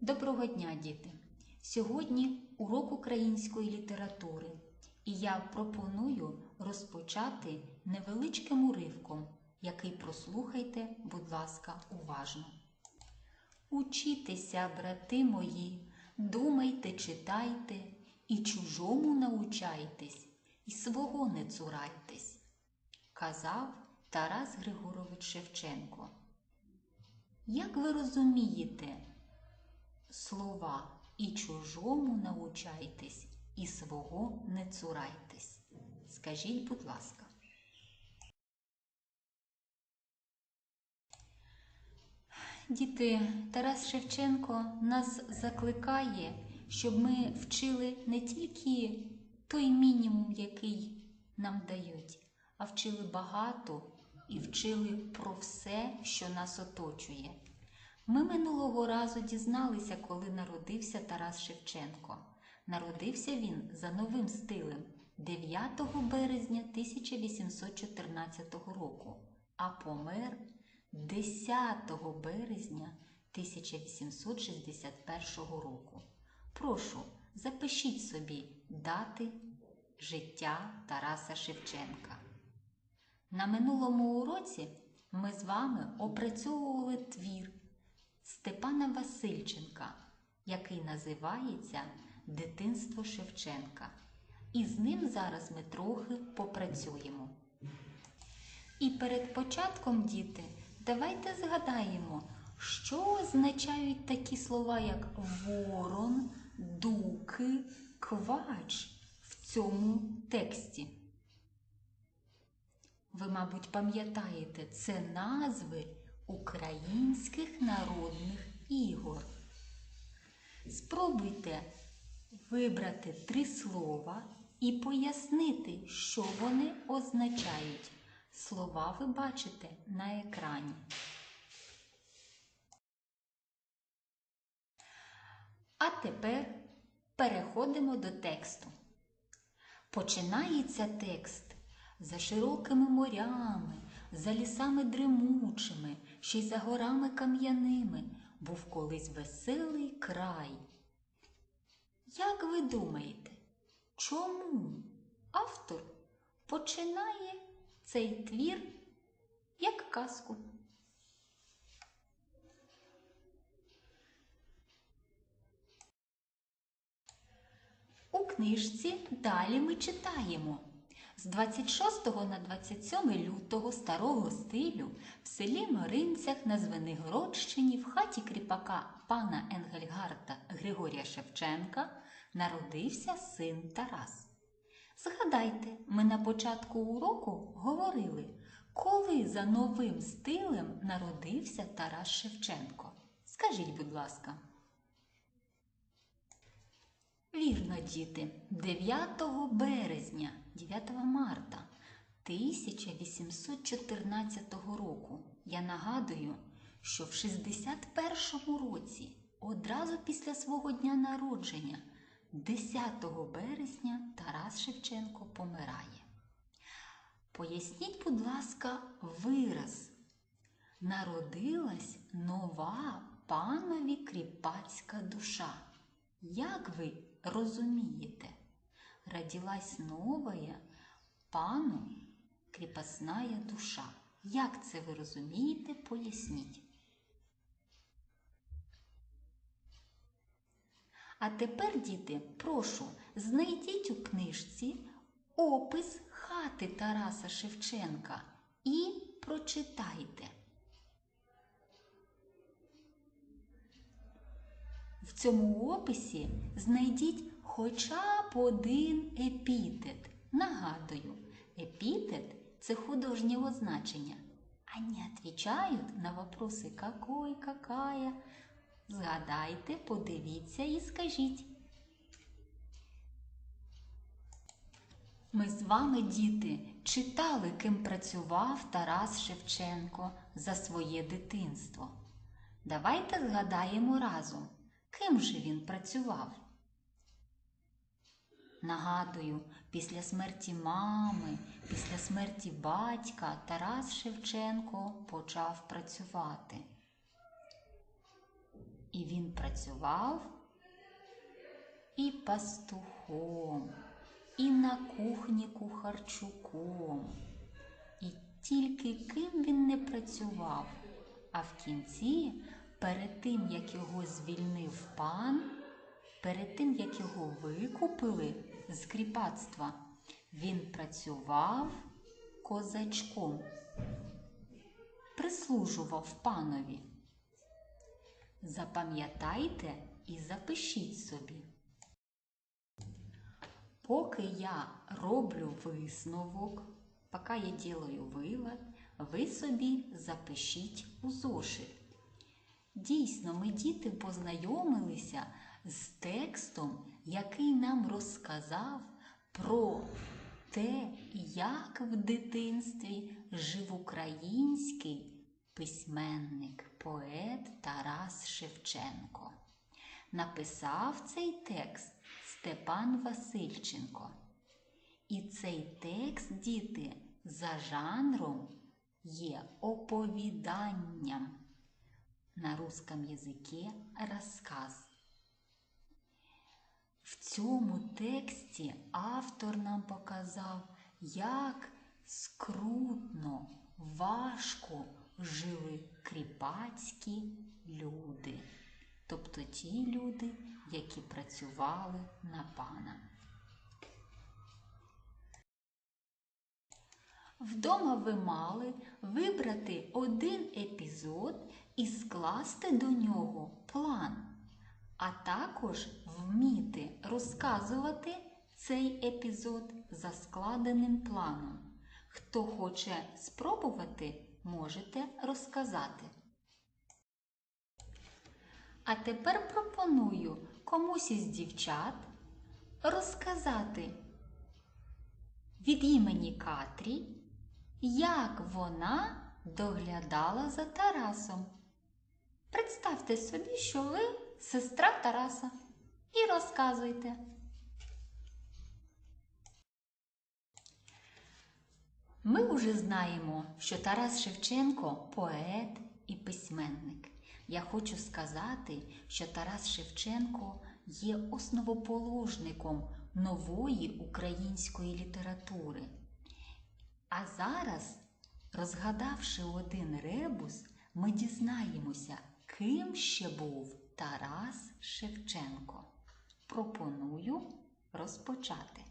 Доброго дня, діти! Сьогодні урок української літератури, і я пропоную розпочати невеличким уривком, який прослухайте, будь ласка, уважно. Учітеся, брати мої, думайте, читайте, і чужому научайтесь, і свого не цурайтесь, казав Тарас Григорович Шевченко. Як ви розумієте слова і чужому научайтесь, і свого не цурайтесь? Скажіть, будь ласка. Діти, Тарас Шевченко нас закликає, щоб ми вчили не тільки той мінімум, який нам дають, а вчили багато і вчили про все, що нас оточує. Ми минулого разу дізналися, коли народився Тарас Шевченко. Народився він за новим стилем 9 березня 1814 року, а помер 10 березня 1861 року. Прошу, запишіть собі дати життя Тараса Шевченка. На минулому уроці ми з вами опрацьовували твір Степана Васильченка, який називається Дитинство Шевченка. І з ним зараз ми трохи попрацюємо. І перед початком, діти, давайте згадаємо, що означають такі слова, як ворон, дуки, квач в цьому тексті. Ви, мабуть, пам'ятаєте, це назви українських народних ігор. Спробуйте вибрати три слова і пояснити, що вони означають. Слова ви бачите на екрані. А тепер переходимо до тексту. Починається текст за широкими морями, за лісами дремучими, ще й за горами кам'яними був колись веселий край. Як ви думаєте, чому автор починає цей твір як казку? У книжці далі ми читаємо. З 26 на 27 лютого старого стилю в селі Моринцях на Звенигородщині в хаті кріпака пана Енгельгарта Григорія Шевченка народився син Тарас. Згадайте, ми на початку уроку говорили, коли за новим стилем народився Тарас Шевченко. Скажіть, будь ласка. Вірно, діти, 9 березня, 9 марта 1814 року. Я нагадую, що в 61 році, одразу після свого дня народження, 10 березня Тарас Шевченко помирає. Поясніть, будь ласка, вираз. Народилась нова панові кріпацька душа. Як ви розумієте? Родилась новая пану кріпосная душа. Як це ви розумієте? Поясніть. А тепер, діти, прошу, знайдіть у книжці опис хати Тараса Шевченка і прочитайте. В цьому описі знайдіть хоча б один епітет. Нагадую, епітет це художнє означення. Они отвечают на вопроси какой, какая. Згадайте, подивіться і скажіть. Ми з вами, діти, читали, ким працював Тарас Шевченко за своє дитинство. Давайте згадаємо разом, ким же він працював. Нагадую, після смерті мами, після смерті батька Тарас Шевченко почав працювати. І він працював і пастухом, і на кухні кухарчуком. І тільки ким він не працював, а в кінці, перед тим, як його звільнив пан, перед тим, як його викупили з кріпацтва, він працював козачком, прислужував панові. Запам'ятайте і запишіть собі. Поки я роблю висновок, поки я ділаю вивод, ви собі запишіть у зошит. Дійсно, ми діти познайомилися з текстом, який нам розказав про те, як в дитинстві жив український письменник, поет Тарас Шевченко. Написав цей текст Степан Васильченко. І цей текст, діти, за жанром є оповіданням. На русском язикі розказ. Цьому тексті автор нам показав, як скрутно, важко жили кріпацькі люди, тобто ті люди, які працювали на пана. Вдома ви мали вибрати один епізод і скласти до нього план, а також вміти розказувати цей епізод за складеним планом. Хто хоче спробувати, можете розказати. А тепер пропоную комусь із дівчат розказати від імені Катрі, як вона доглядала за Тарасом. Представте собі, що ви сестра Тараса, і розказуйте. Ми вже знаємо, що Тарас Шевченко поет і письменник. Я хочу сказати, що Тарас Шевченко є основоположником нової української літератури. А зараз, розгадавши один ребус, ми дізнаємося, ким ще був Тарас Шевченко. Пропоную розпочати.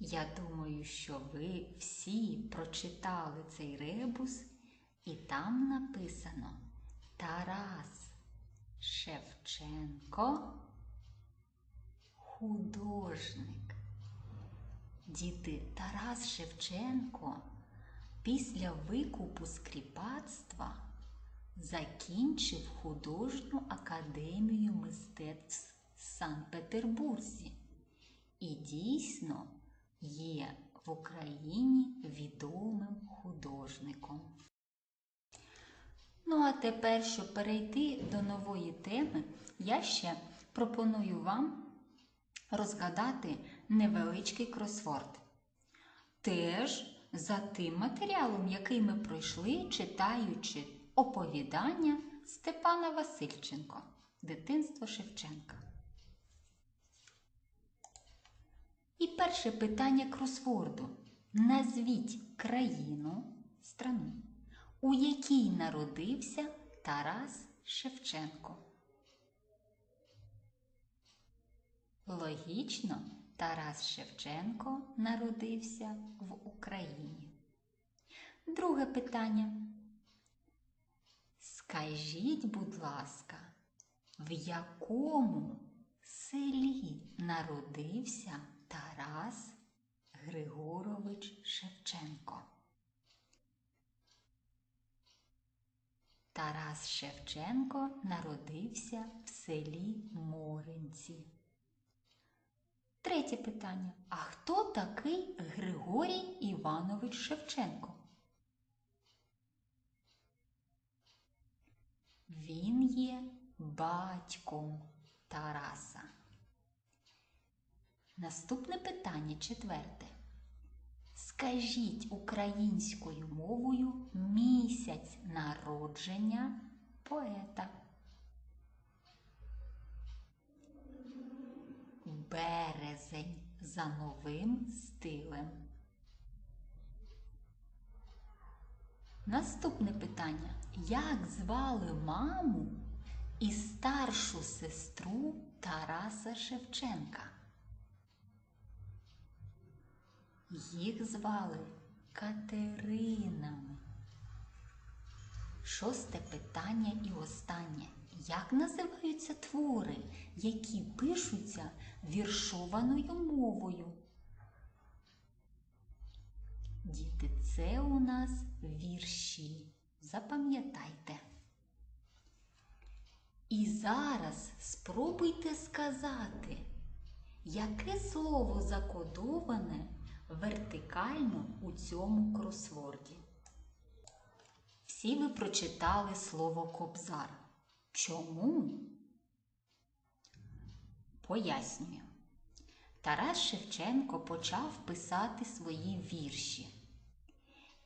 Я думаю, що ви всі прочитали цей ребус, і там написано Тарас Шевченко художник. Діти Тарас Шевченко після викупу скріпацтва закінчив художню академію мистецтв в Санкт-Петербурзі і дійсно є в Україні відомим художником. Ну, а тепер, щоб перейти до нової теми, я ще пропоную вам розгадати невеличкий кросворд. Теж за тим матеріалом, який ми пройшли, читаючи оповідання Степана Васильченко, Дитинство Шевченка. І перше питання кросворду. Назвіть країну, страну, у якій народився Тарас Шевченко. Логічно, Тарас Шевченко народився в Україні. Друге питання. Скажіть, будь ласка, в якому селі народився Тарас Григорович Шевченко? Тарас Шевченко народився в селі Моринці. Третє питання. А хто такий Григорій Іванович Шевченко? Він є батьком Тараса. Наступне питання четверте. Скажіть українською мовою місяць народження поета. Березень за новим стилем. Наступне питання. Як звали маму і старшу сестру Тараса Шевченка? Їх звали Катеринами. Шосте питання і останнє. Як називаються твори, які пишуться віршованою мовою? Діти, це у нас вірші. Запам'ятайте. І зараз спробуйте сказати, яке слово закодоване вертикально у цьому кросворді. Всі ви прочитали слово кобзар. Чому? Пояснюю. Тарас Шевченко почав писати свої вірші.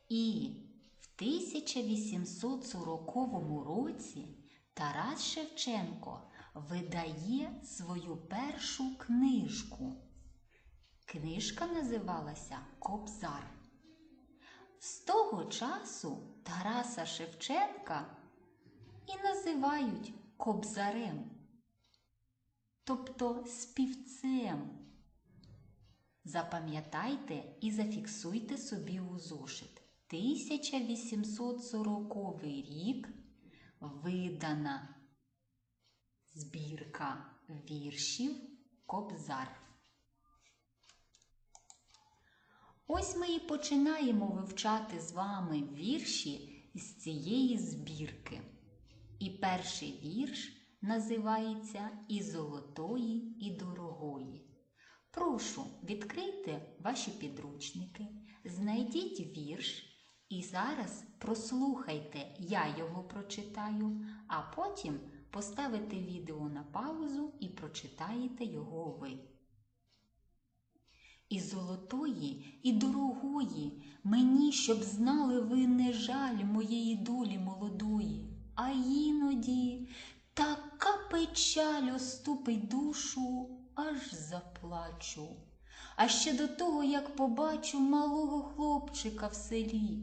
І в 1840 році Тарас Шевченко видає свою першу книжку. Книжка називалася Кобзар. З того часу Тараса Шевченка і називають кобзарем, тобто співцем. Запам'ятайте і зафіксуйте собі у зошит. 1840 рік видана збірка віршів Кобзар. Ось ми і починаємо вивчати з вами вірші з цієї збірки. І перший вірш називається І золотої, і дорогої. Прошу, відкрийте ваші підручники, знайдіть вірш і зараз прослухайте, я його прочитаю, а потім поставите відео на паузу і прочитаєте його ви. І золотої, і дорогої, мені, щоб знали ви не жаль моєї долі молодої, а іноді така печаль оступить душу, аж заплачу. А ще до того, як побачу малого хлопчика в селі,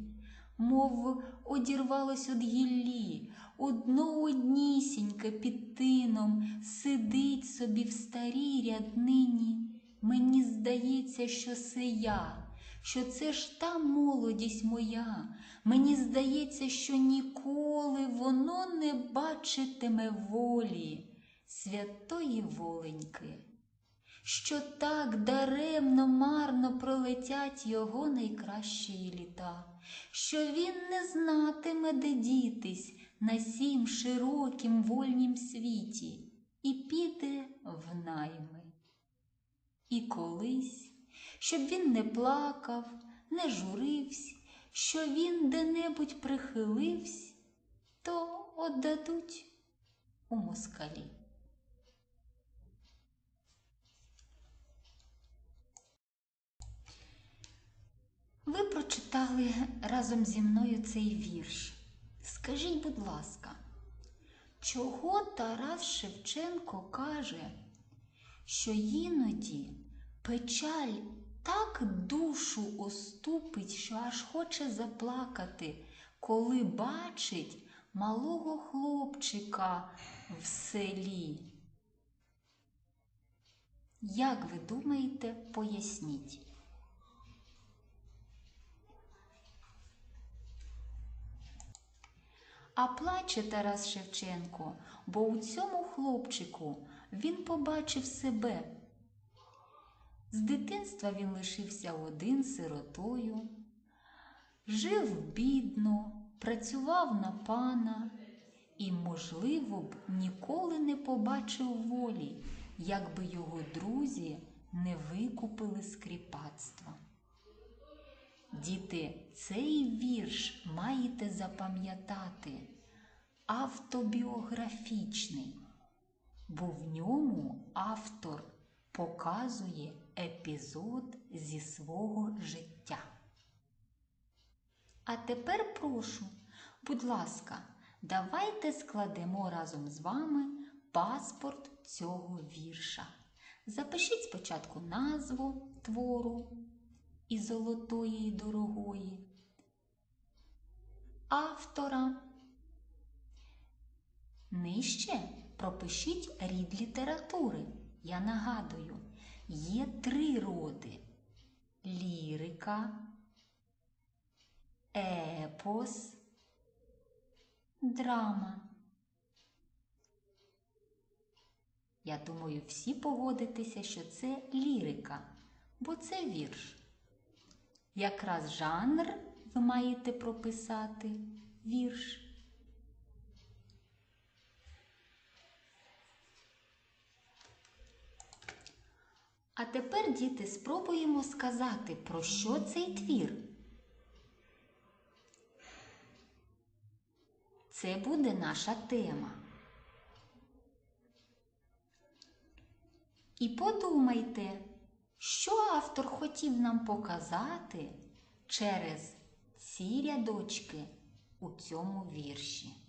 мов одірвалось од гіллі, одно однісіньке під тином сидить собі в старій ряднині. Мені здається, що це я, що це ж та молодість моя. Мені здається, що ніколи воно не бачитиме волі святої воленьки, що так даремно марно пролетять його найкращі літа, що він не знатиме, де дітись на сім широкім вольнім світі, і піде в найми. І колись, щоб він не плакав, не журився, що він де-небудь прихилився, то отдадуть у москалі. Ви прочитали разом зі мною цей вірш. Скажіть, будь ласка, чого Тарас Шевченко каже, що іноді печаль так душу оступить, що аж хоче заплакати, коли бачить малого хлопчика в селі? Як ви думаєте, поясніть? А плаче Тарас Шевченко, бо у цьому хлопчику він побачив себе. З дитинства він лишився один сиротою, жив бідно, працював на пана і, можливо б, ніколи не побачив волі, якби його друзі не викупили з кріпацтва. Діти, цей вірш маєте запам'ятати. Автобіографічний, бо в ньому автор показує епізод зі свого життя. А тепер прошу, будь ласка, давайте складемо разом з вами паспорт цього вірша. Запишіть спочатку назву твору і золотої і дорогої, автора. Нижче пропишіть рід літератури. Я нагадую, є три роди лірика, епос, драма. Я думаю, всі погодитеся, що це лірика, бо це вірш. Якраз жанр ви маєте прописати вірш. А тепер, діти, спробуємо сказати, про що цей твір. Це буде наша тема. І подумайте, що автор хотів нам показати через ці рядочки у цьому вірші.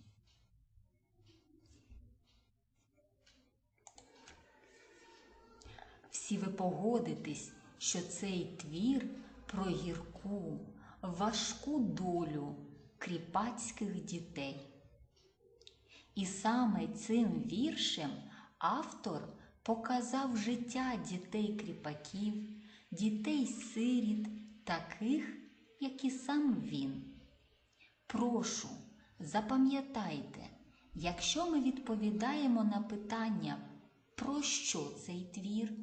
Всі ви погодитесь, що цей твір про гірку, важку долю кріпацьких дітей. І саме цим віршем автор показав життя дітей кріпаків, дітей сиріт, таких, як і сам він. Прошу, запам'ятайте, якщо ми відповідаємо на питання, про що цей твір,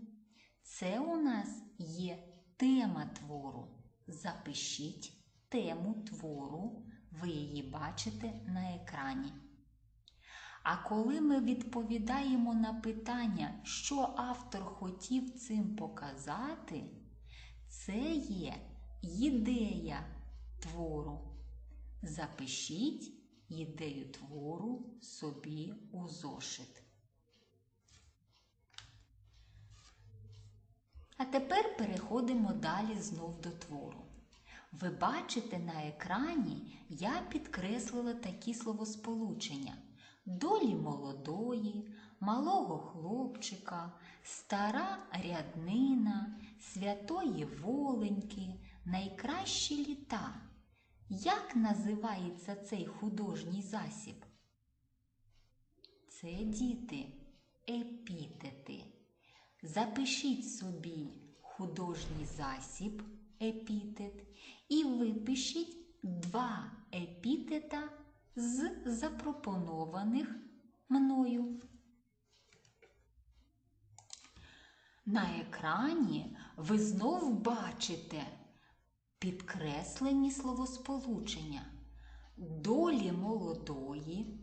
це у нас є тема твору. Запишіть тему твору, ви її бачите на екрані. А коли ми відповідаємо на питання, що автор хотів цим показати, це є ідея твору. Запишіть ідею твору собі у зошит. А тепер переходимо далі знов до твору. Ви бачите на екрані, я підкреслила такі словосполучення долі молодої, малого хлопчика, стара ряднина, святої воленьки, найкращі літа. Як називається цей художній засіб? Це діти, епітети. Запишіть собі художній засіб, епітет, і випишіть два епітета з запропонованих мною. На екрані ви знов бачите підкреслені словосполучення долі молодої,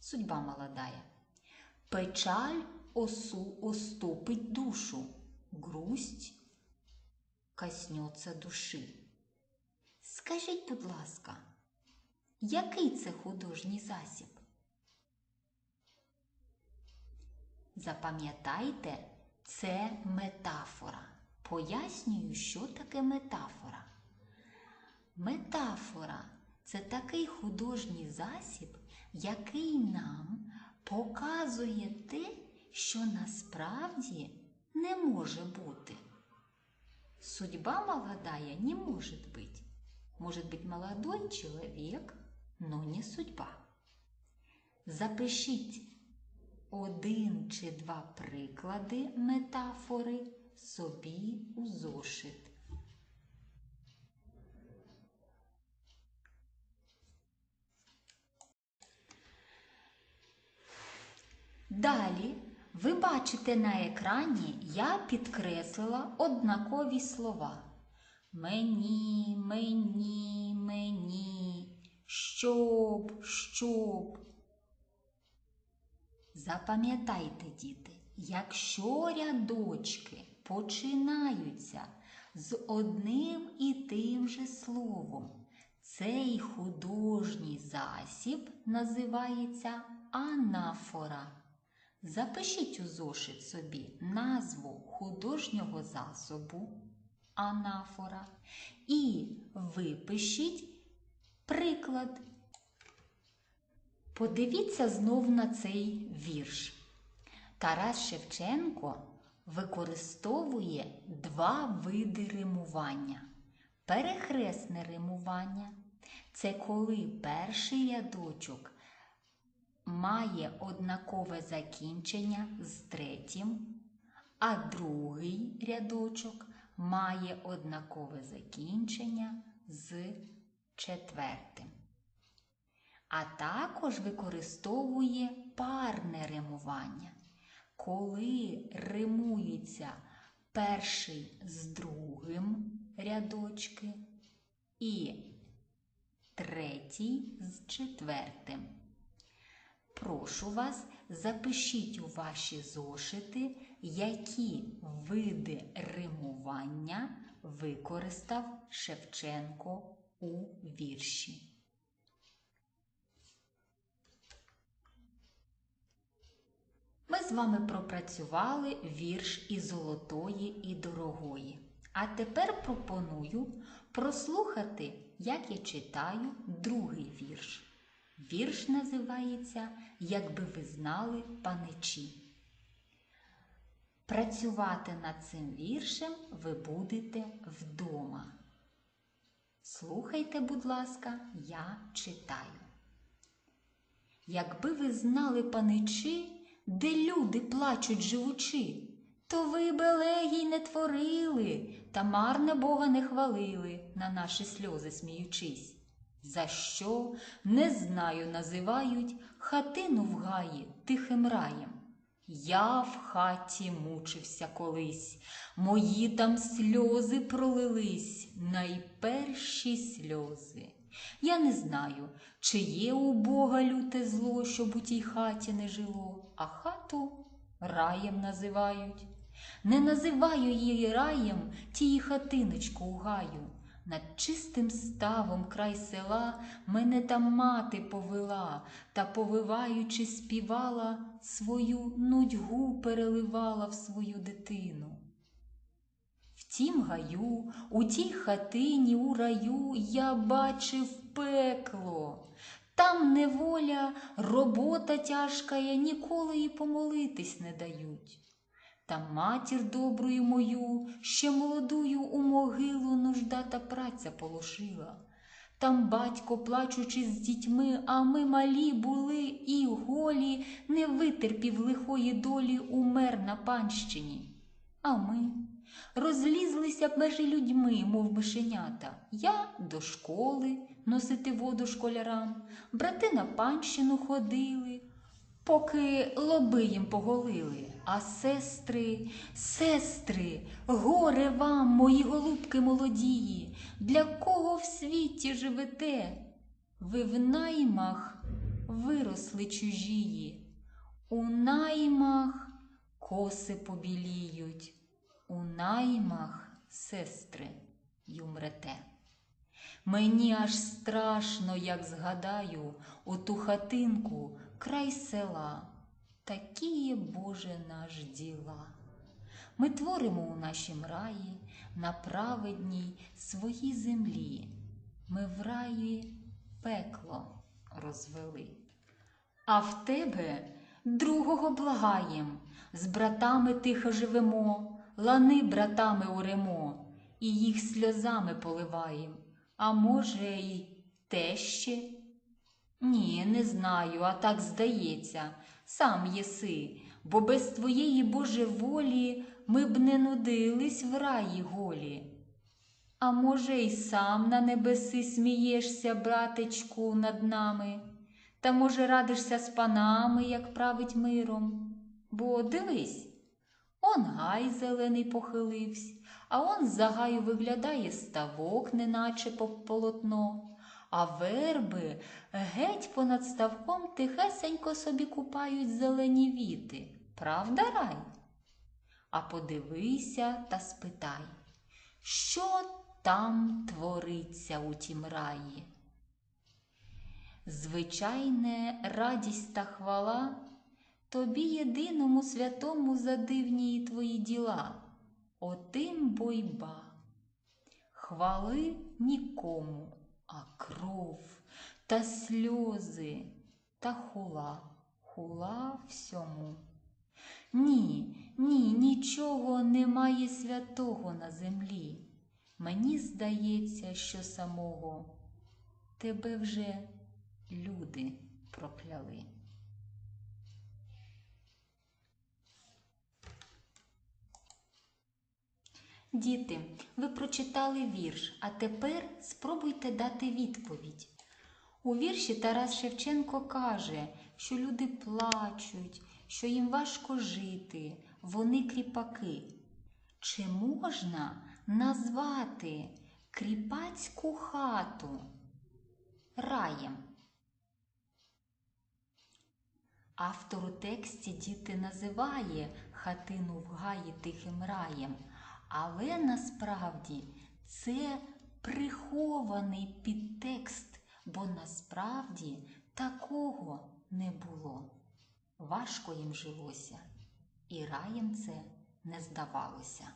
судьба молодая, печаль осу оступить душу, грусть коснеться душі. Скажіть, будь ласка, який це художній засіб? Запам'ятайте, це метафора. Пояснюю, що таке метафора. Метафора це такий художній засіб, який нам показує те, що насправді не може бути. Судьба молодая не может быть. Может быть молодой человек, но не судьба. Запишіть один чи два приклади метафори собі у зошит. Далі ви бачите на екрані, я підкреслила однакові слова. Мені, мені, мені, щоб, щоб. Запам'ятайте, діти, якщо рядочки починаються з одним і тим же словом, цей художній засіб називається анафора. Запишіть у зошит собі назву художнього засобу анафора і випишіть Приклад. Подивіться знов на цей вірш. Тарас Шевченко використовує два види римування. Перехресне римування це коли перший рядочок має однакове закінчення з третім, а другий рядочок має однакове закінчення з четвертим. А також використовує парне римування, коли римуються перший з другим рядочки і третій з четвертим. Прошу вас, запишіть у ваші зошити, які види римування використав Шевченко у вірші. Ми з вами пропрацювали вірш і золотої, і дорогої. А тепер пропоную прослухати, як я читаю другий вірш. Вірш називається Якби ви знали паничі. Працювати над цим віршем ви будете вдома. Слухайте, будь ласка, я читаю. Якби ви знали паничі, де люди плачуть живучи, то ви б елегій не творили та марне Бога не хвалили, на наші сльози сміючись. За що, не знаю, називають хатину в гаї тихим раєм. Я в хаті мучився колись, мої там сльози пролились, найперші сльози. Я не знаю, чи є у Бога люте зло, щоб у тій хаті не жило, а хату раєм називають. Не називаю її раєм тії хатиночку у гаю. Над чистим ставом край села мене там мати повела та, повиваючи, співала, свою нудьгу переливала в свою дитину. В тім гаю, у тій хатині, у раю я бачив пекло. Там неволя, робота тяжкая, ніколи і помолитись не дають. Та матір добрую мою, ще молодую у могилу нужда та праця положила. Там батько, плачучи з дітьми, а ми малі були і голі, не витерпів лихої долі, умер на панщині. А ми розлізлися б межі людьми, мов мишенята. Я до школи носити воду школярам, брати на панщину ходили поки лоби їм поголили. А сестри, сестри, горе вам, мої голубки молодії, для кого в світі живете? Ви в наймах виросли чужії, у наймах коси побіліють, у наймах, сестри, й умрете. Мені аж страшно, як згадаю, у ту хатинку край села, такі Боже наш діла. Ми творимо у нашім раї на праведній своїй землі. Ми в раї пекло розвели. А в тебе другого благаєм, з братами тихо живемо, лани братами оремо, і їх сльозами поливаєм. А може, й те ще? Ні, не знаю, а так здається, сам єси, бо без твоєї Боже волі ми б не нудились в раї голі. А може, й сам на небеси смієшся, братечку, над нами, та, може, радишся з панами, як править миром. Бо дивись, он гай зелений похилився, а он за гаю виглядає ставок, неначе по полотно а верби геть понад ставком тихесенько собі купають зелені віти. Правда, рай? А подивися та спитай, що там твориться у тім раї? Звичайне радість та хвала тобі єдиному святому за дивні твої діла, отим бойба. Хвали нікому, а кров та сльози та хула, хула всьому. Ні, ні, нічого немає святого на землі. Мені здається, що самого тебе вже люди прокляли. Діти, ви прочитали вірш, а тепер спробуйте дати відповідь. У вірші Тарас Шевченко каже, що люди плачуть, що їм важко жити, вони кріпаки. Чи можна назвати кріпацьку хату раєм? Автор у тексті діти називає хатину в гаї тихим раєм, але насправді це прихований підтекст, бо насправді такого не було. Важко їм жилося, і раєм це не здавалося.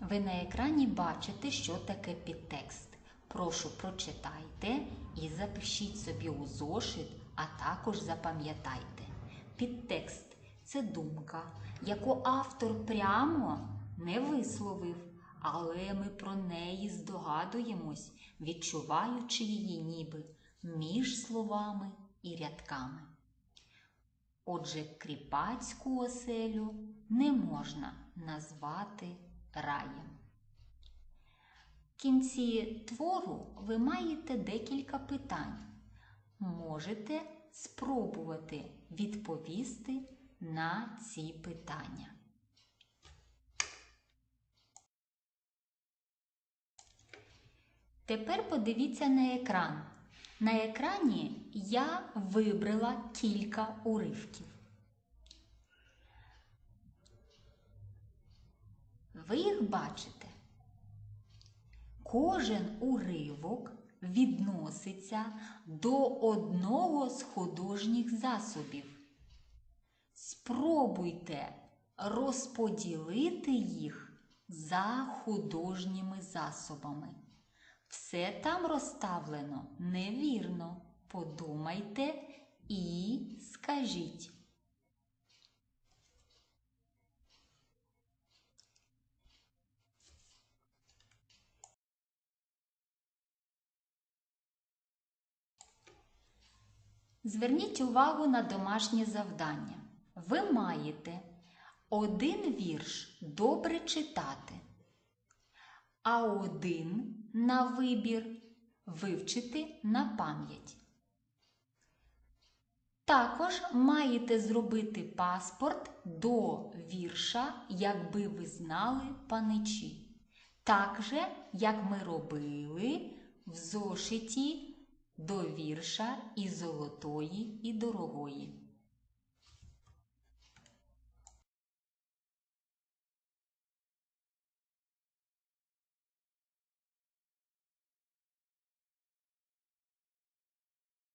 Ви на екрані бачите, що таке підтекст. Прошу прочитайте і запишіть собі у зошит, а також запам'ятайте. Підтекст це думка, яку автор прямо не висловив, але ми про неї здогадуємось, відчуваючи її ніби між словами і рядками. Отже, кріпацьку оселю не можна назвати раєм. В кінці твору ви маєте декілька питань. Можете спробувати відповісти на ці питання. Тепер подивіться на екран. На екрані я вибрала кілька уривків. Ви їх бачите. Кожен уривок відноситься до одного з художніх засобів. Спробуйте розподілити їх за художніми засобами. Все там розставлено невірно. Подумайте і скажіть. Зверніть увагу на домашнє завдання. Ви маєте один вірш добре читати, а один на вибір вивчити на пам'ять. Також маєте зробити паспорт до вірша, якби ви знали паничі. Так же, як ми робили в зошиті до вірша і золотої, і дорогої.